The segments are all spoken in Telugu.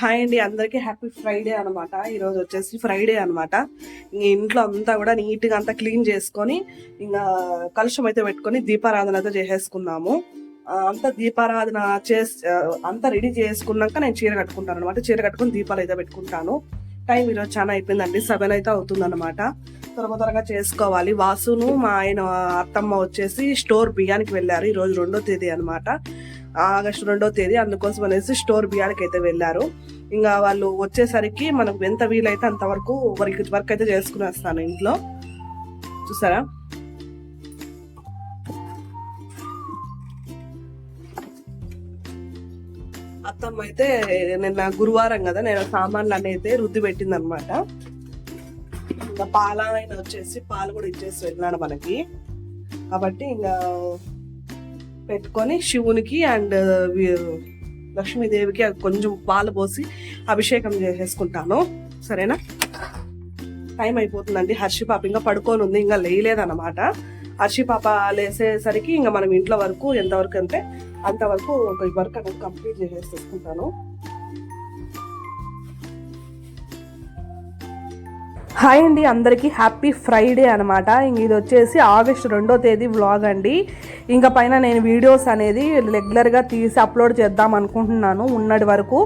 హాయ్ అండి అందరికీ హ్యాపీ ఫ్రైడే అనమాట ఈరోజు వచ్చేసి ఫ్రైడే అనమాట ఇంక ఇంట్లో అంతా కూడా నీట్గా అంతా క్లీన్ చేసుకొని ఇంకా కలుషం అయితే పెట్టుకొని దీపారాధన అయితే చేసేసుకున్నాము. అంతా దీపారాధన చేసి అంతా రెడీ చేసుకున్నాక నేను చీర కట్టుకుంటాను అనమాట చీర కట్టుకొని దీపాలు అయితే పెట్టుకుంటాను. టైం ఈరోజు చాలా అయిపోయిందండి సెవెన్ అయితే అవుతుంది అనమాట త్వరగా త్వరగా చేసుకోవాలి. వాసును మా ఆయన అత్తమ్మ వచ్చేసి స్టోర్ బియ్యానికి వెళ్ళారు. ఈరోజు రెండో తేదీ అనమాట ఆగస్టు రెండో తేదీ అందుకోసం అనేసి స్టోర్ బియ్యానికి అయితే వెళ్ళారు. ఇంకా వాళ్ళు వచ్చేసరికి మనకు ఎంత వీలైతే అంతవరకు వర్క్ వర్క్ అయితే చేసుకుని వస్తాను ఇంట్లో. చూసారా? అత్తమ్మ అయితే నిన్న గురువారం కదా నేను సామాన్లు అన్నీ అయితే రుద్ది పెట్టింది అనమాట ఇంకా పాల అయినా వచ్చేసి పాలు కూడా ఇచ్చేసి వెళ్ళాను మనకి. కాబట్టి ఇంకా పెట్టుకొని శివునికి అండ్ లక్ష్మీదేవికి కొంచెం పాలు పోసి అభిషేకం చేసేసుకుంటాను. సరేనా? టైం అయిపోతుందండి. హర్షి పాప ఇంకా పడుకొని ఉంది ఇంకా లేయలేదన్నమాట. హర్షి పాప లేసేసరికి ఇంకా మనం ఇంట్లో వరకు ఎంతవరకు అంటే అంతవరకు ఒక వర్క్ అనేది కంప్లీట్ చేసేసుకుంటాను. హాయ్ అండి అందరికీ హ్యాపీ ఫ్రైడే అనమాట ఇంక ఇది వచ్చేసి ఆగస్ట్ రెండో తేదీ వ్లాగ్ అండి. ఇంకా పైన నేను వీడియోస్ అనేది రెగ్యులర్గా తీసి అప్లోడ్ చేద్దాం అనుకుంటున్నాను ఉన్నటి వరకు.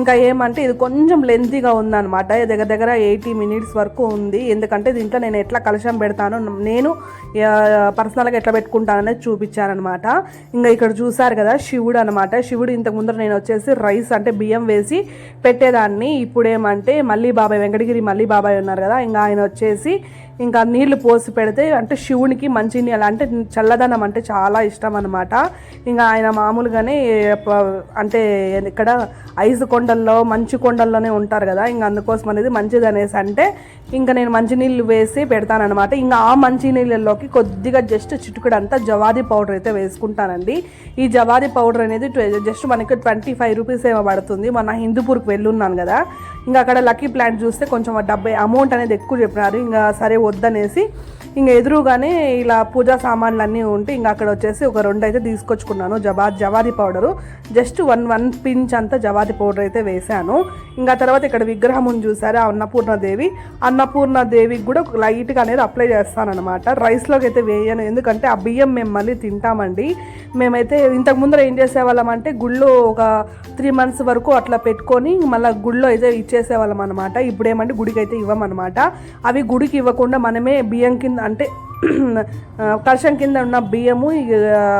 ఇంకా ఏమంటే ఇది కొంచెం లెంతీగా ఉందన్నమాట. దగ్గర దగ్గర ఎయిటీ మినిట్స్ వరకు ఉంది. ఎందుకంటే దీంట్లో నేను ఎట్లా కలశం పెడతాను నేను పర్సనల్గా ఎట్లా పెట్టుకుంటాననేది చూపించానమాట ఇంకా ఇక్కడ చూసారు కదా శివుడు అనమాట శివుడు ఇంతకు ముందర నేను వచ్చేసి రైస్ అంటే బియ్యం వేసి పెట్టేదాన్ని. ఇప్పుడు ఏమంటే మళ్ళీ బాబాయ్ వెంకటగిరి మళ్ళీ బాబాయ్ ఉన్నారు కదా ఇంకా ఆయన వచ్చేసి ఇంకా నీళ్ళు పోసి పెడితే అంటే శివునికి మంచి నీళ్ళు అంటే చల్లదనం అంటే చాలా ఇష్టం అనమాట ఇంకా ఆయన మామూలుగానే అంటే ఇక్కడ ఐసు కొండల్లో మంచు కొండల్లోనే ఉంటారు కదా. ఇంకా అందుకోసం అనేది మంచిది అనేసి అంటే ఇంకా నేను మంచినీళ్ళు వేసి పెడతానమాట ఇంకా ఆ మంచి నీళ్ళలోకి కొద్దిగా జస్ట్ చిటుకుడు అంతా జవాది పౌడర్ అయితే వేసుకుంటానండి. ఈ జవాది పౌడర్ అనేది జస్ట్ మనకి ట్వంటీ ఫైవ్ రూపీస్ ఏమో పడుతుంది. మన హిందూపూర్కి వెళ్ళున్నాను కదా. ఇంకా అక్కడ లక్కీ ప్లాంట్ చూస్తే కొంచెం డబ్బై అమౌంట్ అనేది ఎక్కువ చెప్పినారు. ఇంకా సరే వద్దనేసి ఇంకా ఎదురుగానే ఇలా పూజా సామాన్లు అన్నీ ఉంటే ఇంకా అక్కడ వచ్చేసి ఒక రెండు అయితే తీసుకొచ్చుకున్నాను. జవా జవాది powder. Just one one pinch అంతా జవాది పౌడర్ అయితే వేశాను. ఇంకా తర్వాత ఇక్కడ విగ్రహం ఉంది చూసారా? అన్నపూర్ణదేవి. అన్నపూర్ణదేవికి కూడా లైట్గా అనేది అప్లై చేస్తానమాట రైస్లోకి అయితే వేయను. ఎందుకంటే ఆ బియ్యం మేము మళ్ళీ తింటామండి. మేమైతే ఇంతకు ముందర ఏం చేసేవాళ్ళం అంటే గుళ్ళో ఒక త్రీ మంత్స్ వరకు అట్లా పెట్టుకొని మళ్ళీ గుళ్ళో అయితే ఇచ్చేసేవాళ్ళం అనమాట ఇప్పుడు ఏమంటే గుడికి అయితే ఇవ్వమన్నమాట. అవి గుడికి ఇవ్వకుండా మనమే బియ్యం కింద అంటే కలశం కింద ఉన్న బియ్యము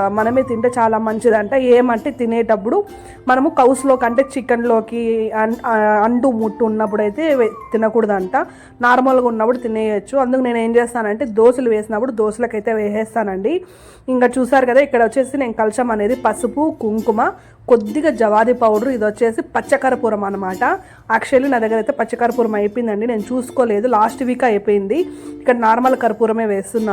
మనమే తింటే చాలా మంచిదంట. ఏమంటే తినేటప్పుడు మనము కౌస్లోకి అంటే చికెన్లోకి అన్- అంటు ముట్టు ఉన్నప్పుడు అయితే తినకూడదంట. నార్మల్గా ఉన్నప్పుడు తినేయచ్చు. అందుకు నేను ఏం చేస్తానంటే దోశలు వేసినప్పుడు దోశలకైతే వేసేస్తానండి. ఇంకా చూసారు కదా ఇక్కడ వచ్చేసి నేను కలశం అనేది పసుపు కుంకుమ కొద్దిగా జవాది పౌడర్ ఇది వచ్చేసి పచ్చకర్పూరం అనమాట యాక్చువల్లీ నా దగ్గర అయితే పచ్చకర్పూరం అయిపోయిందండి. నేను చూసుకోలేదు. లాస్ట్ వీక్ అయిపోయింది. ఇక్కడ నార్మల్ కర్పూరమే వేస్తున్నాను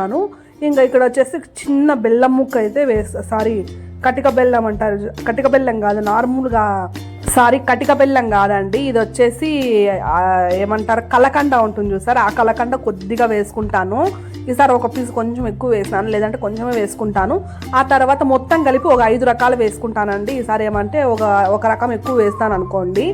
ఇంకా ఇక్కడ వచ్చేసి చిన్న బెల్లం ముక్క అయితే వేస్తా సారీ కటిక బెల్లం అంటారు కటిక బెల్లం కాదు నార్మల్గా సారీ కటిక బెల్లం కాదండి. ఇది వచ్చేసి ఏమంటారు కలకండ ఉంటుంది చూసారు? ఆ కలకండ కొద్దిగా వేసుకుంటాను. ఈసారి ఒక పీస్ కొంచెం ఎక్కువ వేసినాను లేదంటే కొంచెమే వేసుకుంటాను. ఆ తర్వాత మొత్తం కలిపి ఒక ఐదు రకాలు వేసుకుంటానండి. ఈసారి ఏమంటే ఒక ఒక రకం ఎక్కువ వేస్తాను అనుకోండి.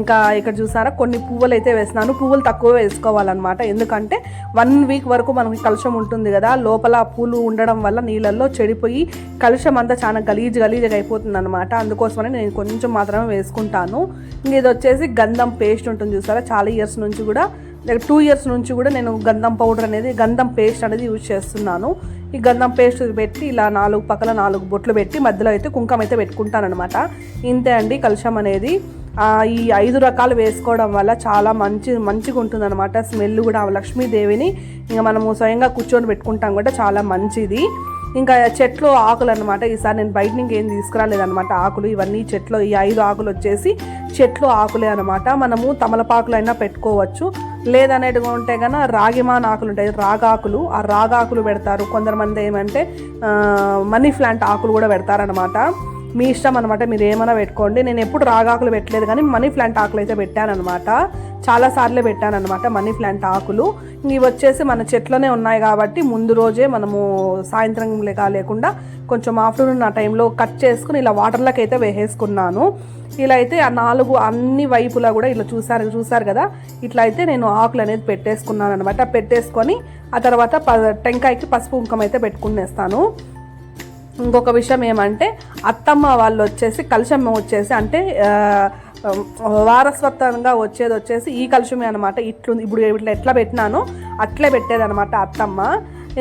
ఇంకా ఇక్కడ చూసారా కొన్ని పువ్వులు అయితే వేసినాను పువ్వులు తక్కువ వేసుకోవాలన్నమాట. ఎందుకంటే వన్ వీక్ వరకు మనకి కలుషం ఉంటుంది కదా. లోపల పూలు ఉండడం వల్ల నీళ్ళల్లో చెడిపోయి కలుషం అంతా చాలా గలీజ్ గలీజ్గా అయిపోతుంది అనమాట అందుకోసమని నేను కొంచెం మాత్రమే వేసుకుంటాను. ఇంక ఇది వచ్చేసి గంధం పేస్ట్ ఉంటుంది చూసారా చాలా ఇయర్స్ నుంచి కూడా లైక్ టూ ఇయర్స్ నుంచి కూడా నేను గంధం పౌడర్ అనేది గంధం పేస్ట్ అనేది యూజ్ చేస్తున్నాను. ఈ గంధం పేస్ట్ పెట్టి ఇలా నాలుగు పక్కల నాలుగు బొట్లు పెట్టి మధ్యలో అయితే కుంకం అయితే పెట్టుకుంటానమాట ఇంతే అండి కలుషం అనేది. ఈ ఐదు రకాలు వేసుకోవడం వల్ల చాలా మంచి మంచిగా ఉంటుంది అనమాట స్మెల్ కూడా లక్ష్మీదేవిని. ఇంకా మనము స్వయంగా కూర్చొని పెట్టుకుంటాం కూడా చాలా మంచిది. ఇంకా చెట్లు ఆకులు అనమాట ఈసారి నేను బయట నుంచి ఏం తీసుకురాలేదనమాట ఆకులు ఇవన్నీ చెట్లు ఈ ఐదు ఆకులు వచ్చేసి చెట్లు ఆకులే అనమాట మనము తమలపాకులు అయినా పెట్టుకోవచ్చు. లేదనేట్టుగా ఉంటే కనుక రాగిమాన్ ఆకులు ఉంటాయి. రాగాకులు ఆ రాగాకులు పెడతారు. కొంతమంది ఏమంటే మనీ ప్లాంట్ ఆకులు కూడా పెడతారనమాట మీ ఇష్టం అనమాట మీరు ఏమైనా పెట్టుకోండి. నేను ఎప్పుడు రాగాకులు పెట్టలేదు కానీ మనీ ప్లాంట్ ఆకులు అయితే పెట్టానమాట చాలా పెట్టానమాట మనీ ప్లాంట్ ఆకులు. ఇవి వచ్చేసి మన చెట్లోనే ఉన్నాయి కాబట్టి ముందు రోజే మనము సాయంత్రం లేక లేకుండా కొంచెం ఆఫ్టర్నూన్ ఆ టైంలో కట్ చేసుకుని ఇలా వాటర్లోకి అయితే వేసేసుకున్నాను. ఇలా అయితే ఆ నాలుగు అన్ని వైపులా కూడా ఇలా చూసారు చూసారు కదా? ఇట్లా అయితే నేను ఆకులు అనేది పెట్టేసుకున్నాను అనమాట పెట్టేసుకొని ఆ తర్వాత ప టెంకాయకి పసుపు కుంకం అయితే పెట్టుకునేస్తాను. ఇంకొక విషయం ఏమంటే అత్తమ్మ వాళ్ళు వచ్చేసి కలుషమ్మ వచ్చేసి అంటే వారసత్వంగా వచ్చేది వచ్చేసి ఈ కలుషమే అనమాట ఇట్లు ఇప్పుడు ఇట్లా ఎట్లా పెట్టినానో అట్లే పెట్టేదనమాట అత్తమ్మ.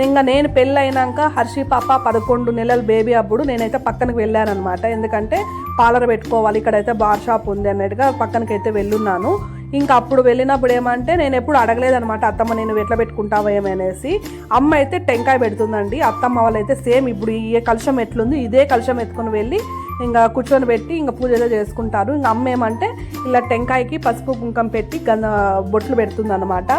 ఇంకా నేను పెళ్ళైనాక హర్షి పాప పదకొండు నెలల బేబీ అప్పుడు నేనైతే పక్కనకి వెళ్ళానమాట ఎందుకంటే పార్లర్ పెట్టుకోవాలి ఇక్కడైతే బార్ షాప్ ఉంది అన్నట్టుగా పక్కనకి అయితే వెళ్ళున్నాను. ఇంకా అప్పుడు వెళ్ళినప్పుడు ఏమంటే నేను ఎప్పుడు అడగలేదనమాట అత్తమ్మ నేను ఎట్లా పెట్టుకుంటావా ఏమనేసి అమ్మ అయితే టెంకాయ పెడుతుందండి. అత్తమ్మ వాళ్ళైతే సేమ్ ఇప్పుడు ఈ కలుషం ఎట్లుంది ఇదే కలుషం ఎత్తుకొని వెళ్ళి ఇంకా కూర్చొని పెట్టి ఇంకా పూజ చేసుకుంటారు. ఇంకా అమ్మ ఏమంటే ఇలా టెంకాయకి పసుపు కుంకం పెట్టి గంధ బొట్లు పెడుతుంది అనమాట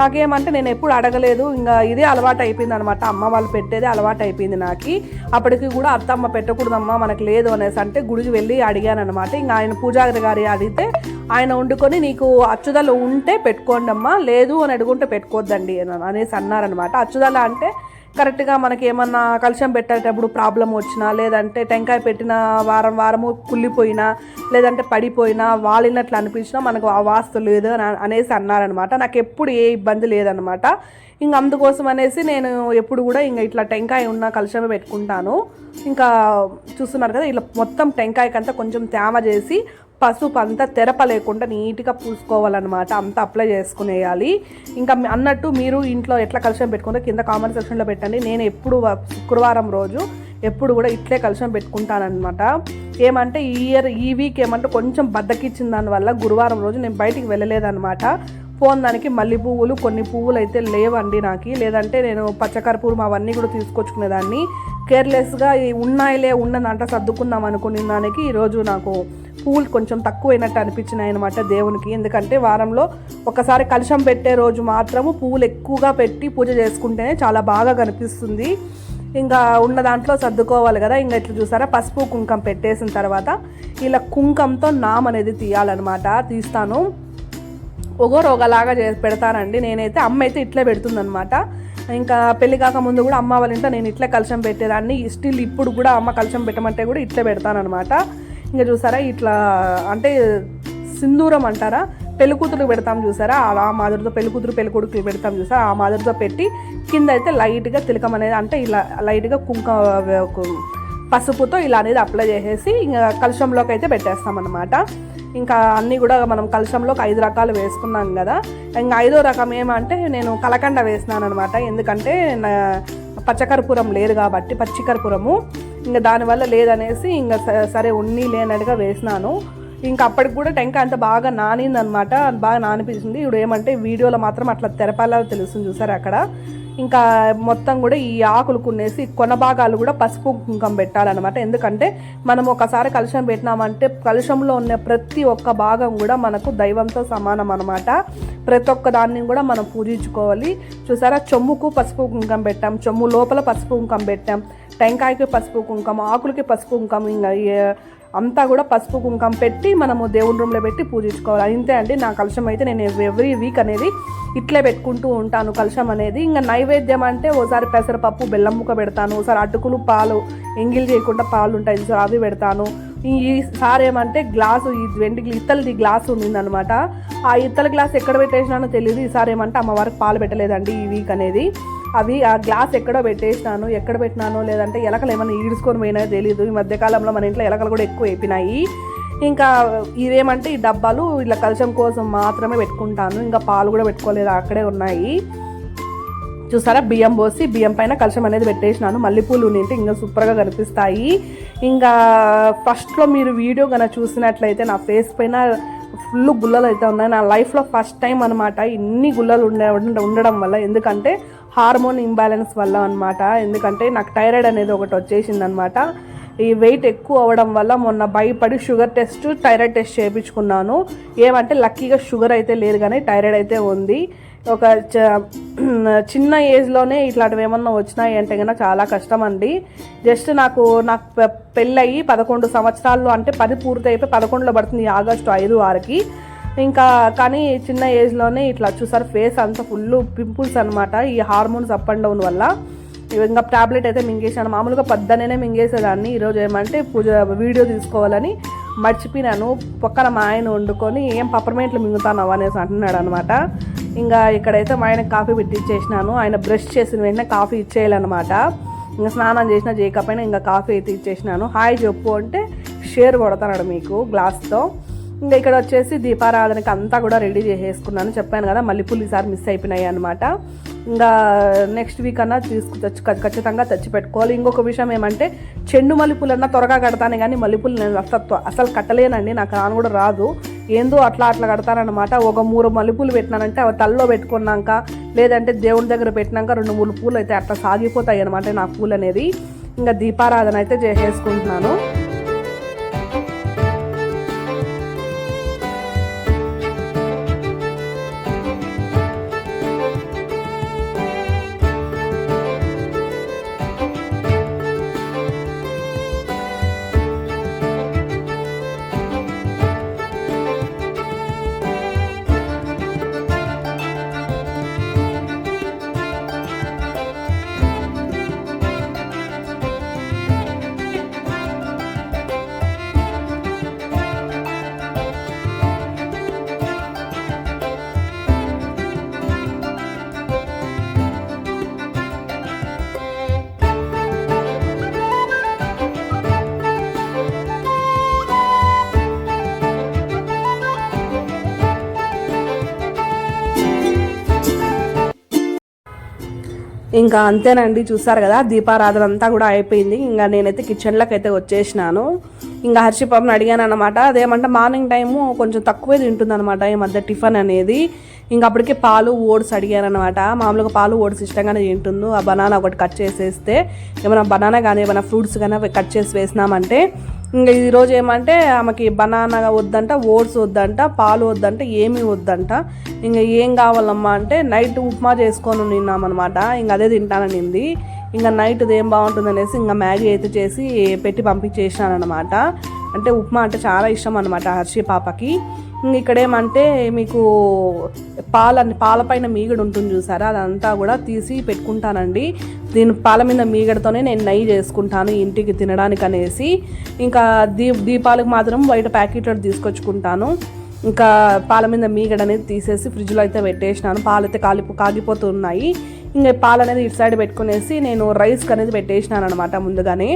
నాకేమంటే నేను ఎప్పుడు అడగలేదు. ఇంకా ఇదే అలవాటు అయిపోయింది అనమాట అమ్మ వాళ్ళు పెట్టేదే అలవాటు అయిపోయింది నాకు. అప్పటికి కూడా అత్తమ్మ పెట్టకూడదమ్మా మనకు లేదు అనేసి అంటే గుడికి వెళ్ళి అడిగాను అనమాట ఇంకా ఆయన పూజారి గారి అడిగితే ఆయన వండుకొని నీకు అచ్చుదల ఉంటే పెట్టుకోండి అమ్మా లేదు అని అడుగుంటే పెట్టుకోవద్దండి అనేసి అన్నారనమాట అచ్చుదల అంటే కరెక్ట్గా మనకి ఏమన్నా కలుషం పెట్టేటప్పుడు ప్రాబ్లం వచ్చినా లేదంటే టెంకాయ పెట్టిన వారం వారము కుళ్ళిపోయినా లేదంటే పడిపోయినా వాలినట్లు అనిపించినా మనకు ఆ వాస్తు లేదు అని అనేసి అన్నారనమాట నాకు ఎప్పుడు ఏ ఇబ్బంది లేదనమాట ఇంక అందుకోసం అనేసి నేను ఎప్పుడు కూడా ఇంకా ఇట్లా టెంకాయ ఉన్న కలుషమే పెట్టుకుంటాను. ఇంకా చూస్తున్నారు కదా ఇట్లా మొత్తం టెంకాయకంతా కొంచెం తేమ చేసి పసుపు అంతా తెరప లేకుండా నీట్గా పూసుకోవాలన్నమాట. అంతా అప్లై చేసుకునేయాలి. ఇంకా అన్నట్టు మీరు ఇంట్లో ఎట్లా కలుషం పెట్టుకుంటే కింద కామెంట్ సెక్షన్లో పెట్టండి. నేను ఎప్పుడు శుక్రవారం రోజు ఎప్పుడు కూడా ఇట్లే కలుషం పెట్టుకుంటానన్నమాట. ఏమంటే ఈ ఇయర్ ఈ వీక్ ఏమంటే కొంచెం బద్దకిచ్చిన దానివల్ల గురువారం రోజు నేను బయటికి వెళ్ళలేదన్నమాట. ఫోన్ దానికి మల్లె పువ్వులు కొన్ని పువ్వులు అయితే లేవండి నాకు. లేదంటే నేను పచ్చకర్పూరం అవన్నీ కూడా తీసుకొచ్చుకునేదాన్ని. కేర్లెస్గా ఈ ఉన్నాయిలే ఉన్నదంట సర్దుకుందాం అనుకునే దానికి ఈరోజు నాకు పూలు కొంచెం తక్కువైనట్టు అనిపించినాయి అనమాట దేవునికి. ఎందుకంటే వారంలో ఒకసారి కలుషం పెట్టే రోజు మాత్రము పూలు ఎక్కువగా పెట్టి పూజ చేసుకుంటేనే చాలా బాగా కనిపిస్తుంది. ఇంకా ఉన్న దాంట్లో సర్దుకోవాలి కదా. ఇంకా ఇట్లా చూసారా? పసుపు కుంకం పెట్టేసిన తర్వాత ఇలా కుంకంతో నామ్ అనేది తీయాలన్నమాట. తీస్తాను. ఒగోరోగలాగా చే పెడతానండి. నేనైతే అమ్మ అయితే ఇట్లే పెడుతుందనమాట ఇంకా పెళ్ళి కాక ముందు కూడా అమ్మ వాళ్ళ ఇంట్లో నేను ఇట్లే కలశం పెట్టేదాన్ని. స్టిల్ ఇప్పుడు కూడా అమ్మ కలశం పెట్టమంటే కూడా ఇట్లే పెడతానమాట ఇంకా చూసారా ఇట్లా అంటే సింధూరం అంటారా? పెళ్ళికూతురు పెడతాం చూసారా? ఆ మాదిరితో పెళ్ళికూతురు పెళ్ళికొడుకులు పెడతాం చూసారా? ఆ మాదిరితో పెట్టి కింద అయితే లైట్గా తిలకం అనేది అంటే ఇలా లైట్గా కుంకుమ పసుపుతో ఇలా అనేది అప్లై చేసేసి ఇంకా కలుషంలోకి అయితే పెట్టేస్తామన్నమాట. ఇంకా అన్నీ కూడా మనం కలుషంలోకి ఐదు రకాలు వేసుకున్నాం కదా. ఇంకా ఐదో రకం ఏమంటే నేను కలకండ వేసినాను అనమాట ఎందుకంటే నా పచ్చకర్పూరం లేదు కాబట్టి పచ్చికర్పూరము. ఇంకా దానివల్ల లేదనేసి ఇంకా స- సరే ఉన్ని లేనట్టుగా వేసినాను. ఇంకా అప్పటికి కూడా టెంకాయ అంత బాగా నానిందనమాట. బాగా నానిపించింది ఇప్పుడు ఏమంటే వీడియోలో మాత్రం అట్లా తెరపాల తెలుస్తుంది చూసారు అక్కడ? ఇంకా మొత్తం కూడా ఈ ఆకులు కొనేసి కొన భాగాలు కూడా పసుపు కుంకం పెట్టాలన్నమాట. ఎందుకంటే మనం ఒకసారి కలుషం పెట్టినామంటే కలుషంలో ఉన్న ప్రతి ఒక్క భాగం కూడా మనకు దైవంతో సమానం అనమాట ప్రతి ఒక్క దాన్ని కూడా మనం పూజించుకోవాలి. చూసారా? చెమ్ముకు పసుపు కుంకం పెట్టాం. చెమ్ము లోపల పసుపు కుంకం పెట్టాం. టెంకాయకి పసుపు కుంకం ఆకులకి పసుపు కుంకం ఇంకా అంతా కూడా పసుపు కుంకం పెట్టి మనము దేవుని రూమ్లో పెట్టి పూజించుకోవాలి. అంతే అండి నా కలుషం అయితే నేను ఎవ్రీ వీక్ అనేది ఇట్లే పెట్టుకుంటూ ఉంటాను కలుషం అనేది. ఇంకా నైవేద్యం అంటే ఓసారి పెసరపప్పు బెల్లం ముక్క పెడతాను ఓసారి అటుకులు పాలు ఎంగిల్ చేయకుండా పాలు ఉంటాయి సో అవి పెడతాను. ఈ- ఈసారి ఏమంటే గ్లాసు ఈ వెండి ఇత్తలది గ్లాస్ ఉండిందనమాట ఆ ఇత్తల గ్లాస్ ఎక్కడ పెట్టేసినానో తెలియదు ఈసారి ఏమంటే అమ్మవారికి పాలు పెట్టలేదండి ఈ వీక్ అనేది. అవి ఆ గ్లాస్ ఎక్కడో పెట్టేసినాను ఎక్కడ పెట్టినానో లేదంటే ఎలకలు ఏమైనా ఈడ్చుకొని పోయినాయో తెలియదు ఈ మధ్యకాలంలో మన ఇంట్లో ఎలకలు కూడా ఎక్కువ అయిపోయినాయి. ఇంకా ఇవేమంటే ఈ డబ్బాలు ఇట్లా కలశం కోసం మాత్రమే పెట్టుకుంటాను. ఇంకా పాలు కూడా పెట్టుకోలేదు అక్కడే ఉన్నాయి. చూసారా? బియ్యం పోసి బియ్యం పైన కలశం అనేది పెట్టేసినాను. మల్లెపూలు ఉంటే ఇంకా సూపర్గా కనిపిస్తాయి. ఇంకా ఫస్ట్లో మీరు వీడియో కనుక చూసినట్లయితే నా ఫేస్ పైన ఫుల్ గుల్లలు అయితే ఉన్నాయి. నా లైఫ్లో ఫస్ట్ టైం అనమాట ఇన్ని గుల్లలు ఉండే ఉండడం వల్ల. ఎందుకంటే హార్మోన్ ఇంబ్యాలెన్స్ వల్ల అనమాట ఎందుకంటే నాకు థైరాయిడ్ అనేది ఒకటి వచ్చేసింది అనమాట ఈ వెయిట్ ఎక్కువ అవ్వడం వల్ల మొన్న భయపడి షుగర్ టెస్ట్ థైరాయిడ్ టెస్ట్ చేయించుకున్నాను. ఏమంటే లక్కీగా షుగర్ అయితే లేదు కానీ థైరాయిడ్ అయితే ఉంది. ఒక చ- చిన్న ఏజ్లోనే ఇట్లాంటివి ఏమన్నా వచ్చినాయి అంటే కనుక చాలా కష్టం అండి. జస్ట్ నాకు నాకు పె- పెళ్ళయి పదకొండు సంవత్సరాలు అంటే పది పూర్తి అయిపోయి పదకొండులో పడుతుంది ఆగస్టు ఐదు ఆరుకి. ఇంకా కానీ చిన్న ఏజ్లోనే ఇట్లా చూసారు ఫేస్ అంతా ఫుల్ పింపుల్స్ అనమాట ఈ హార్మోన్స్ అప్ అండ్ డౌన్ వల్ల. ఇంకా టాబ్లెట్ అయితే మింగేసాను మామూలుగా పద్దనే మింగేసేదాన్ని. ఈరోజు ఏమంటే పూజ వీడియో తీసుకోవాలని మర్చిపోయినాను. పక్కన మా ఆయన వండుకొని ఏం పప్పర్మెంట్లు మింగుతాను అనేసి అంటున్నాడు అనమాట ఇంకా ఇక్కడైతే మా ఆయన కాఫీ పెట్టి ఇచ్చేసినాను ఆయన బ్రష్ చేసిన వెంటనే కాఫీ ఇచ్చేయాలన్నమాట. ఇంకా స్నానం చేసిన చేయకపోయినా ఇంకా కాఫీ అయితే ఇచ్చేసినాను. హాయ్ చెప్పు అంటే షేర్ కొడతాడు మీకు గ్లాస్తో. ఇంకా ఇక్కడ వచ్చేసి దీపారాధనకి అంతా కూడా రెడీ చేసేసుకున్నాను. చెప్పాను కదా మల్లెపూలు ఈసారి మిస్ అయిపోయినాయి అనమాట ఇంకా నెక్స్ట్ వీక్ అన్నా తీసుకు ఖచ్చితంగా తెచ్చి పెట్టుకోవాలి ఇంకొక విషయం ఏమంటే చెండు మల్లెపూలు అన్నా త్వరగా కడతాను కానీ మల్లెపూలు నేను అసలు అసలు కట్టలేనండి నాకు రాను కూడా రాదు. ఏందో అట్లా అట్లా కడతానమాట ఒక మూడు మల్లెపూలు పెట్టినానంటే అవి తల్లో పెట్టుకున్నాక లేదంటే దేవుడి దగ్గర పెట్టినాక రెండు మూడు పూలు అయితే అట్లా సాగిపోతాయి అనమాట నా పూలు అనేది ఇంకా దీపారాధన అయితే చేసేసుకుంటున్నాను. ఇంకా అంతేనండి చూసారు కదా దీపారాధన అంతా కూడా అయిపోయింది. ఇంకా నేనైతే కిచెన్లోకి అయితే వచ్చేసినాను. ఇంకా హర్షిపాపని అడిగాను అనమాట అదేమంటే మార్నింగ్ టైము కొంచెం తక్కువే తింటుంది అనమాట ఈ మధ్య టిఫిన్ అనేది. ఇంకా అప్పటికే పాలు ఓట్స్ అడిగాను అనమాట మామూలుగా పాలు ఓట్స్ ఇష్టంగానే తింటుందో ఆ బనానా ఒకటి కట్ చేసేస్తే ఏమైనా బనానా కానీ ఏమైనా ఫ్రూట్స్ కానీ కట్ చేసి వేసినామంటే ఇంకా ఈరోజు ఏమంటే ఆమెకి బనానా వద్దంట ఓట్స్ వద్దంట పాలు వద్దంట ఏమీ వద్దంట. ఇంకా ఏం కావాలమ్మా అంటే నైట్ ఉప్మా చేసుకొని నిన్నామన్నమాట ఇంకా అదే తింటాననింది ఇంకా నైట్ ఏం బాగుంటుంది అనేసి ఇంకా మ్యాగీ అయితే చేసి పెట్టి పంపించేసినాను అనమాట అంటే ఉప్మా అంటే చాలా ఇష్టం అనమాట హర్షి పాపకి. ఇక్కడేమంటే ఇక్కడ ఏమంటే మీకు పాల పాలపైన మీగడ ఉంటుంది చూసారా? అదంతా కూడా తీసి పెట్టుకుంటానండి. దీని పాల మీద మీగడతోనే నేను నెయ్యి చేసుకుంటాను ఇంటికి తినడానికి అనేసి ఇంకా దీ దీపాలకు మాత్రం బయట ప్యాకెట్లో తీసుకొచ్చుకుంటాను. ఇంకా పాల మీద మీగడ అనేది తీసేసి ఫ్రిడ్జ్లో అయితే పెట్టేసినాను. పాలైతే కాలిపో కాగిపోతున్నాయి. ఇంకా పాలు అనేది ఇటు సైడ్ పెట్టుకునేసి నేను రైస్ అనేది పెట్టేసినాను అనమాట ముందుగానే.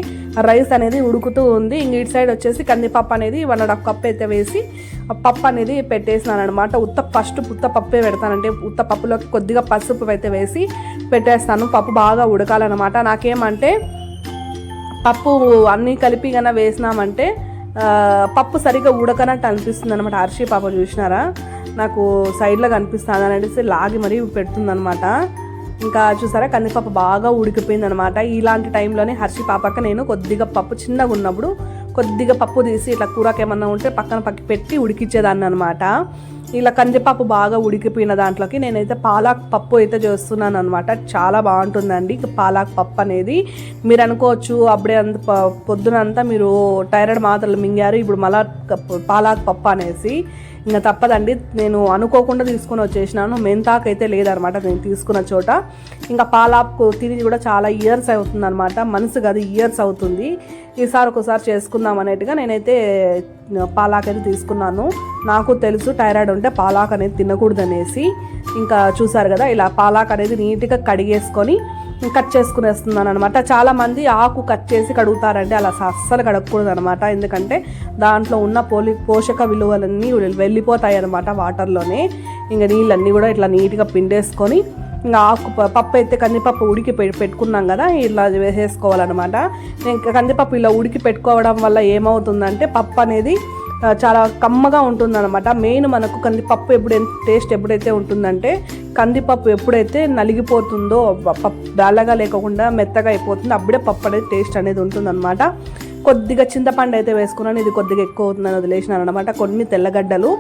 రైస్ అనేది ఉడుకుతూ ఉంది. ఇంక ఇటు సైడ్ వచ్చేసి కందిపప్పు అనేది వన్ అండ్ హాఫ్ కప్ అయితే వేసి ఆ పప్పు అనేది పెట్టేసినాను అనమాట ఉత్త ఫస్ట్ ఉత్త పప్పే పెడతానంటే ఉత్త పప్పులోకి కొద్దిగా పసుపు అయితే వేసి పెట్టేస్తాను. పప్పు బాగా ఉడకాలన్నమాట. నాకేమంటే పప్పు అన్నీ కలిపి కన్నా వేసినామంటే పప్పు సరిగ్గా ఉడకనట్టు అనిపిస్తుంది అనమాట హర్షి పాప చూసినారా? నాకు సైడ్లో కనిపిస్తుంది అని అనేసి లాగి మరీ పెడుతుందనమాట ఇంకా చూసారా కందిపప్పు బాగా ఉడికిపోయింది అనమాట ఇలాంటి టైంలోనే హర్షి పాపక్క నేను కొద్దిగా పప్పు చిన్నగా ఉన్నప్పుడు కొద్దిగా పప్పు తీసి ఇట్లా కూరకి ఏమన్నా ఉంటే పక్కన పక్క పెట్టి ఉడికిచ్చేదాన్ని అనమాట ఇలా కందిపప్పు బాగా ఉడికిపోయిన దాంట్లోకి నేనైతే పాలాక్ పప్పు అయితే చేస్తున్నాను అనమాట చాలా బాగుంటుందండి. పాలాక్ పప్పు అనేది మీరు అనుకోవచ్చు అప్పుడే అంత పొద్దునంతా మీరు టైరాయిడ్ మాత్రలు మింగారు ఇప్పుడు మళ్ళా పాలాక్ పప్పు అనేసి ఇంకా తప్పదండి. నేను అనుకోకుండా తీసుకొని వచ్చేసినాను. మెంతాకు అయితే లేదనమాట నేను తీసుకున్న చోట. ఇంకా పాలాకు తిని కూడా చాలా ఇయర్స్ అవుతుంది అనమాట మనసు కాదు ఇయర్స్ అవుతుంది. ఈసారి ఒకసారి చేసుకుందాం అనేట్టుగా నేనైతే పాలాక్ అయితే తీసుకున్నాను. నాకు తెలుసు థైరాయిడ్ ఉంటే పాలాక్ అనేది తినకూడదు అనేసి ఇంకా చూసారు కదా ఇలా పాలాక్ అనేది నీట్గా కడిగేసుకొని కట్ చేసుకునేస్తున్నాను అనమాట చాలామంది ఆకు కట్ చేసి కడుగుతారంటే అలా అస్సలు కడగకూడదు అనమాట ఎందుకంటే దాంట్లో ఉన్న పోలి పోషక విలువలన్నీ వెళ్ళిపోతాయి అనమాట వాటర్లోనే. ఇంకా నీళ్ళన్నీ కూడా ఇట్లా నీట్గా పిండేసుకొని ఇంకా ఆకు పప్పు అయితే కందిపప్పు ఉడికి పె- పెట్టుకున్నాం కదా ఇలా వేసేసుకోవాలన్నమాట. ఇంకా కందిపప్పు ఇలా ఉడికి పెట్టుకోవడం వల్ల ఏమవుతుందంటే పప్పు అనేది చాలా కమ్మగా ఉంటుందన్నమాట. మెయిన్ మనకు కందిపప్పు ఎప్పుడు టేస్ట్ ఎప్పుడైతే ఉంటుందంటే కందిపప్పు ఎప్పుడైతే నలిగిపోతుందో పప్పు దాళ్ళగా లేకుండా మెత్తగా అయిపోతుందో అప్పుడే పప్పు అనేది టేస్ట్ అనేది ఉంటుందన్నమాట. కొద్దిగా చింతపండు అయితే వేసుకున్నాను ఇది కొద్దిగా ఎక్కువ అవుతుందని వదిలేసినాను అనమాట కొన్ని తెల్లగడ్డలు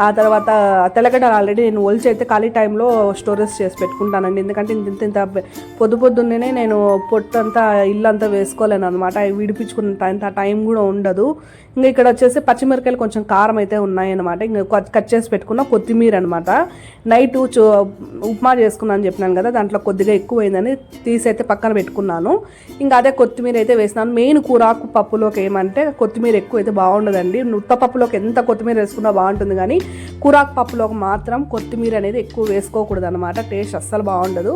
ఆ తర్వాత తెల్లగడ్డలు ఆల్రెడీ నేను ఒలిచి అయితే ఖాళీ టైంలో స్టోరేజ్ చేసి పెట్టుకుంటానండి. ఎందుకంటే ఇంత ఇంత ఇంత పొద్దు పొద్దున్నే నేను పొట్టంతా ఇల్లు అంతా వేసుకోలేను అనమాట విడిపించుకున్న అంత టైం కూడా ఉండదు. ఇంకా ఇక్కడ వచ్చేసి పచ్చిమిరకాయలు కొంచెం కారం అయితే ఉన్నాయన్నమాట. ఇంకా కట్- చేసి పెట్టుకున్న కొత్తిమీర అనమాట నైట్ చో ఉప్మా చేసుకున్నాను చెప్పినాను కదా దాంట్లో కొద్దిగా ఎక్కువైందని తీసి అయితే పక్కన పెట్టుకున్నాను. ఇంకా అదే కొత్తిమీర అయితే వేసినాను. మెయిన్ కూరాకు పప్పులోకి ఏమంటే కొత్తిమీర ఎక్కువ అయితే బాగుండదండి. ఉత్త పప్పులోకి ఎంత కొత్తిమీర వేసుకున్నా బాగుంటుంది కానీ కూరాకు పప్పులోకి మాత్రం కొత్తిమీర అనేది ఎక్కువ వేసుకోకూడదు అనమాట టేస్ట్ అస్సలు బాగుండదు.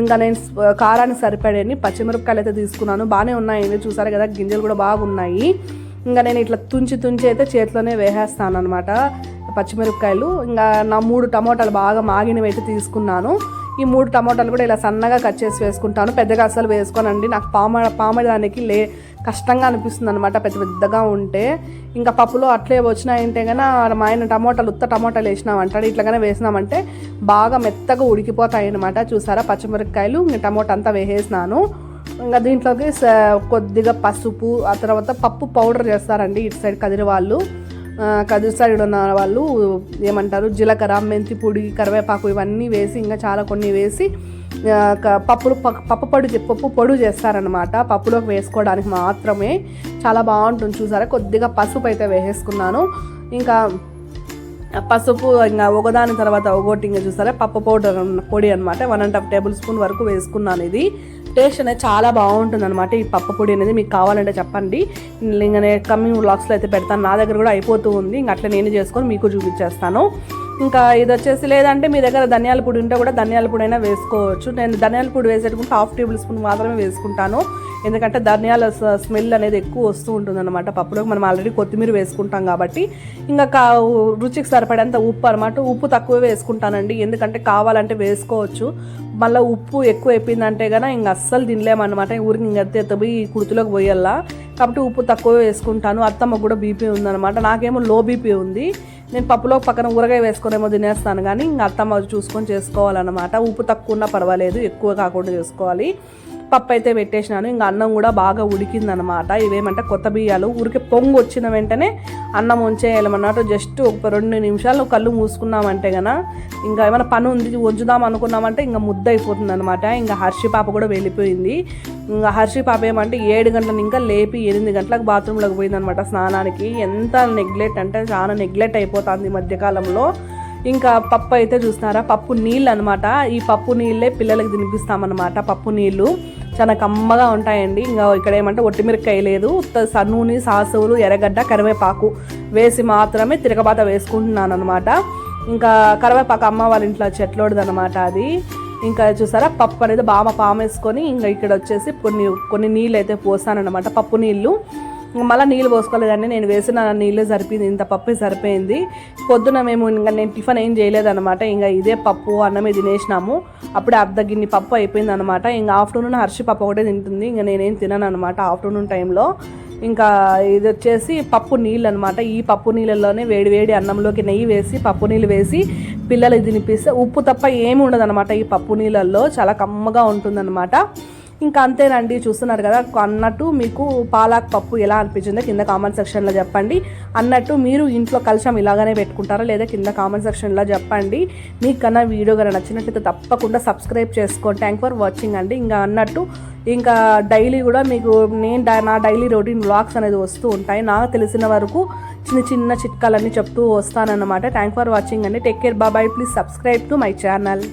ఇంకా నేను కారాన్ని కారానికి సరిపడేని పచ్చిమిరపకాయలు అయితే తీసుకున్నాను. బాగానే ఉన్నాయండి చూసారు కదా గింజలు కూడా బాగున్నాయి ఇంకా నేను ఇట్లా తుంచి తుంచి అయితే చేతిలోనే వేసేస్తాను అనమాట పచ్చిమిరపకాయలు. ఇంకా నా మూడు టమోటాలు బాగా మాగినవి అయితే తీసుకున్నాను. ఈ మూడు టమోటాలు కూడా ఇలా సన్నగా కట్ చేసి వేసుకుంటాను. పెద్దగా అసలు వేసుకోనండి. నాకు పామ పామడానికి లే కష్టంగా అనిపిస్తుంది అనమాట పెద్ద పెద్దగా ఉంటే. ఇంకా పప్పులో అట్లే వచ్చినాయంటే కనుక మా ఆయన టమోటాలు ఉత్త టమోటాలు వేసినామంటాడు. ఇట్లాగానే వేసినామంటే బాగా మెత్తగా ఉడికిపోతాయి అనమాట చూసారా? పచ్చిమిరపకాయలు ఇంకా టమోటా అంతా వేసేసినాను. ఇంకా దీంట్లోకి స- కొద్దిగా పసుపు ఆ తర్వాత పప్పు పౌడర్ చేస్తారండి ఇటు సైడ్ కదిరి వాళ్ళు. కదిరి సైడ్ ఉన్న వాళ్ళు ఏమంటారు? జీలకర్ర మెంతి పొడి కరివేపాకు ఇవన్నీ వేసి ఇంకా చాలా కొన్ని వేసి పప్పులు ప- పప్పు పొడి పప్పు పొడి చేస్తారనమాట పప్పులోకి వేసుకోవడానికి మాత్రమే. చాలా బాగుంటుంది చూసారా? కొద్దిగా పసుపు అయితే వేసేసుకున్నాను. ఇంకా పసుపు ఇంకా ఒకదాని తర్వాత ఒకటి ఇంకా చూసారా? పప్పు పౌడర్ పొడి అనమాట one and half tablespoon వరకు వేసుకున్నాను ఇది. టేస్ట్ అనేది చాలా బాగుంటుంది అనమాట ఈ పప్పు పొడి అనేది మీకు కావాలంటే చెప్పండి. ఇంకా కమ్మింగ్ బ్లాగ్స్లో అయితే పెడతాను. నా దగ్గర కూడా అయిపోతూ ఉంది. ఇంకా అట్లా నేను చేసుకొని మీకు చూపించేస్తాను. ఇంకా ఇది వచ్చేసి లేదంటే మీ దగ్గర ధనియాల పొడి ఉంటే కూడా ధనియాల పొడి అయినా వేసుకోవచ్చు. నేను ధనియాల పొడి వేసేటప్పుడు హాఫ్ టేబుల్ స్పూన్ మాత్రమే వేసుకుంటాను. ఎందుకంటే ధనియాల స్మెల్ అనేది ఎక్కువ వస్తూ ఉంటుంది అనమాట పప్పులోకి మనం ఆల్రెడీ కొత్తిమీర వేసుకుంటాం కాబట్టి. ఇంకా కా రుచికి సరిపడేంత ఉప్పు అనమాట ఉప్పు తక్కువ వేసుకుంటానండి. ఎందుకంటే కావాలంటే వేసుకోవచ్చు. మళ్ళీ ఉప్పు ఎక్కువ అయిపోయిందంటే కనుక ఇంక అస్సలు తినలేమన్నమాట ఊరికి ఇంక ఎత్తే ఈ కుర్తులోకి పోయల్లా. కాబట్టి ఉప్పు తక్కువ వేసుకుంటాను. అత్తమ్మ కూడా బీపీ ఉందన్నమాట. నాకేమో లో బీపీ ఉంది. నేను పప్పులో పక్కన ఊరగాయ వేసుకునేమో తినేస్తాను కానీ ఇంకా అత్తమ్మ చూసుకొని చేసుకోవాలన్నమాట. ఉప్పు తక్కువ ఉన్నా పర్వాలేదు. ఎక్కువ కాకుండా చేసుకోవాలి. పప్పు అయితే పెట్టేసినాను. ఇంకా అన్నం కూడా బాగా ఉడికిందనమాట ఇవేమంటే కొత్త బియ్యాలు. ఊరికే పొంగు వచ్చిన వెంటనే అన్నం ఉంచేయాలన్నమాట జస్ట్ ఒక రెండు నిమిషాలు కళ్ళు మూసుకున్నామంటే గన ఇంకా ఏమైనా పని ఉంది ఉంచుదాం అనుకున్నామంటే ఇంకా ముద్ద అయిపోతుంది అనమాట ఇంకా హర్షి పాప కూడా వెళ్ళిపోయింది. ఇంకా హర్షి పాప ఏమంటే ఏడు గంటల ఇంకా లేపి ఎనిమిది గంటలకు బాత్రూంలోకి పోయిందనమాట స్నానానికి. ఎంత నెగ్లెక్ట్ అంటే చాలా నెగ్లెక్ట్ అయిపోతుంది ఈ మధ్యకాలంలో. ఇంకా పప్పు అయితే చూస్తున్నారా? పప్పు నీళ్ళు అనమాట ఈ పప్పు నీళ్ళే పిల్లలకి తినిపిస్తామన్నమాట. పప్పు నీళ్ళు చాలా కమ్మగా ఉంటాయండి. ఇంకా ఇక్కడ ఏమంటే ఒట్టిమిరకాయ లేదు సన్నూని సాసువులు ఎర్రగడ్డ కరివేపాకు వేసి మాత్రమే తిరగబాత వేసుకుంటున్నాను అనమాట ఇంకా కరివేపాకు అమ్మ వాళ్ళ ఇంట్లో చెట్లోడదనమాట అది. ఇంకా చూసారా? పప్పు అనేది బాగా పామేసుకొని ఇంకా ఇక్కడ వచ్చేసి కొన్ని కొన్ని నీళ్ళు అయితే పోసానన్నమాట పప్పు నీళ్ళు మళ్ళీ నీళ్ళు పోసుకోలేదండి. నేను వేసిన నీళ్ళే సరిపోయింది. ఇంత పప్పే సరిపోయింది. పొద్దున మేము ఇంకా నేను టిఫిన్ ఏం చేయలేదన్నమాట. ఇంకా ఇదే పప్పు అన్నమే తినేసినాము. అప్పుడే అర్ధ గిన్ని పప్పు అయిపోయింది అనమాట ఇంకా ఆఫ్టర్నూన్ హర్షి పప్పు ఒకటే తింటుంది. ఇంకా నేనేం తినను అనమాట ఆఫ్టర్నూన్ టైంలో. ఇంకా ఇది వచ్చేసి పప్పు నీళ్ళు అనమాట ఈ పప్పు నీళ్ళలోనే వేడి వేడి అన్నంలోకి నెయ్యి వేసి పప్పు నీళ్ళు వేసి పిల్లలు తినిపిస్తే ఉప్పు తప్ప ఏమి ఉండదు అనమాట ఈ పప్పు నీళ్ళల్లో. చాలా కమ్మగా ఉంటుందన్నమాట. ఇంకా అంతేనండి చూస్తున్నారు కదా అన్నట్టు మీకు పాలాక్ పప్పు ఎలా అనిపించిందో కింద కామెంట్ సెక్షన్లో చెప్పండి. అన్నట్టు మీరు ఇంట్లో కలశం ఇలాగనే పెట్టుకుంటారా లేదా కింద కామెంట్ సెక్షన్లో చెప్పండి. మీకు కన్నా వీడియో కన్నా నచ్చినట్లయితే తప్పకుండా సబ్స్క్రైబ్ చేసుకోండి. థ్యాంక్ ఫర్ వాచింగ్ అండి. ఇంకా అన్నట్టు ఇంకా డైలీ కూడా మీకు నేను నా డైలీ రొటీన్ వ్లాగ్స్ అనేది వస్తూ ఉంటాయి. నాకు తెలిసిన వరకు చిన్న చిన్న చిట్కాలన్నీ చెప్తూ వస్తానన్నమాట. థ్యాంక్ ఫర్ వాచింగ్ అండి. టేక్ కేర్ బాబాయ్ please subscribe to my channel